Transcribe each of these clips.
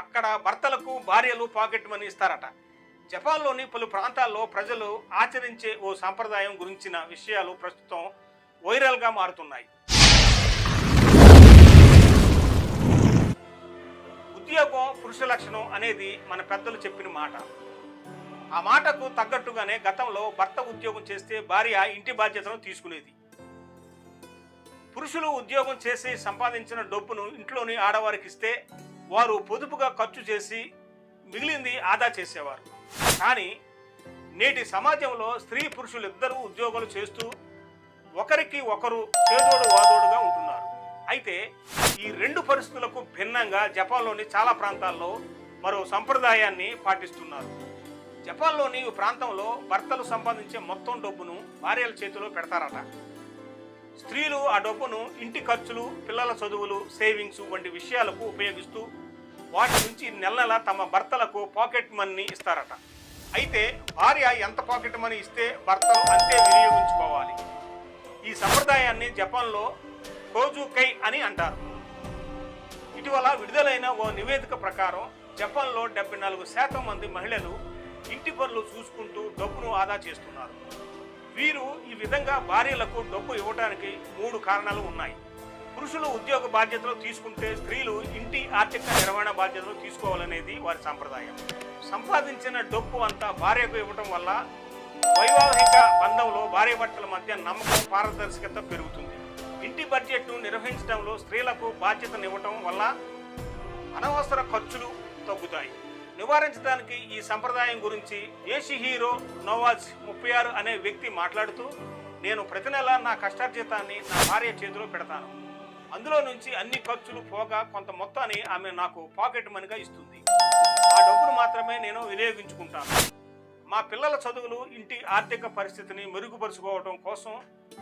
అక్కడ భర్తలకు భార్యలు పాకెట్ మనీ ఇస్తారట. జపాన్లోని పలు ప్రాంతాల్లో ప్రజలు ఆచరించే ఓ సాంప్రదాయం గురించిన విషయాలు ప్రస్తుతం వైరల్గా మారుతున్నాయి. ఉద్యోగం పురుష లక్షణం అనేది మన పెద్దలు చెప్పిన మాట. ఆ మాటకు తగ్గట్టుగానే గతంలో భర్త ఉద్యోగం చేస్తే భార్య ఇంటి బాధ్యతను తీసుకునేది. పురుషులు ఉద్యోగం చేసి సంపాదించిన డబ్బును ఇంట్లోని ఆడవారికి ఇస్తే వారు పొదుపుగా ఖర్చు చేసి మిగిలింది ఆదా చేసేవారు. కానీ నేటి సమాజంలో స్త్రీ పురుషులు ఇద్దరూ ఉద్యోగాలు చేస్తూ ఒకరికి ఒకరు చేదోడు వాదోడుగా ఉంటున్నారు. అయితే ఈ రెండు పరిస్థితులకు భిన్నంగా జపాన్లోని చాలా ప్రాంతాల్లో మరో సంప్రదాయాన్ని పాటిస్తున్నారు. జపాన్లోని ఈ ప్రాంతంలో భర్తలు సంపాదించే మొత్తం డబ్బును భార్యల చేతిలో పెడతారట. స్త్రీలు ఆ డబ్బును ఇంటి ఖర్చులు పిల్లల చదువులు సేవింగ్స్ వంటి విషయాలకు ఉపయోగిస్తూ వాటి నుంచి నెల నెల తమ భర్తలకు పాకెట్ మనీ ఇస్తారట. అయితే భార్య ఎంత పాకెట్ మనీ ఇస్తే భర్తలు అంతే వినియోగించుకోవాలి. ఈ సంప్రదాయాన్ని జపాన్లో కోజుకై అని అంటారు. ఇటీవల విడుదలైన ఓ నివేదిక ప్రకారం జపాన్లో డెబ్బై నాలుగు శాతం మంది మహిళలు ఇంటి పనులు చూసుకుంటూ డబ్బును ఆదా చేస్తున్నారు. వీరు ఈ విధంగా భార్యలకు డబ్బు ఇవ్వడానికి మూడు కారణాలు ఉన్నాయి. పురుషులు ఉద్యోగ బాధ్యతలు తీసుకుంటే స్త్రీలు ఇంటి ఆర్థిక నిర్వహణ బాధ్యతలు తీసుకోవాలనేది వారి సాంప్రదాయం. సంపాదించిన డబ్బు అంతా భార్యకు ఇవ్వటం వల్ల వైవాహిక బంధంలో భార్యాభర్తల మధ్య నమ్మకం పారదర్శకత పెరుగుతుంది. ఇంటి బడ్జెట్ను నిర్వహించడంలో స్త్రీలకు బాధ్యతనివ్వటం వల్ల అనవసర ఖర్చులు తగ్గుతాయి. నివారించడానికి ఈ సంప్రదాయం గురించి దేశీ హీరో నవాజ్ ముప్పై ఆరు అనే వ్యక్తి మాట్లాడుతూ నేను ప్రతి నెల నా కష్టార్జితాన్ని నా భార్య చేతిలో పెడతాను. అందులో నుంచి అన్ని ఖర్చులు పోగా కొంత మొత్తాన్ని ఆమె నాకు పాకెట్ మనీగా ఇస్తుంది. ఆ డబ్బును మాత్రమే నేను వినియోగించుకుంటాను. మా పిల్లల చదువులు ఇంటి ఆర్థిక పరిస్థితిని మెరుగుపరుచుకోవడం కోసం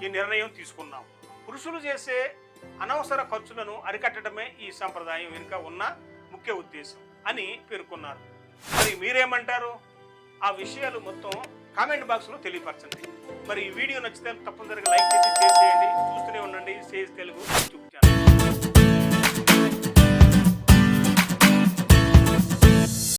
ఈ నిర్ణయం తీసుకున్నాం. పురుషులు చేసే అనవసర ఖర్చులను అరికట్టడమే ఈ సంప్రదాయం వెనుక ఉన్న ముఖ్య ఉద్దేశం అని పేర్కొన్నారు. మరి మీరేమంటారు? ఆ విషయాలు మొత్తం కామెంట్ బాక్స్లో తెలియపరచండి. మరి ఈ వీడియో నచ్చితే తప్పనిసరిగా లైక్ చేసి షేర్ చేయండి. చూస్తూనే ఉండండి. సేజ్ తెలుగు. యూట్యూబ్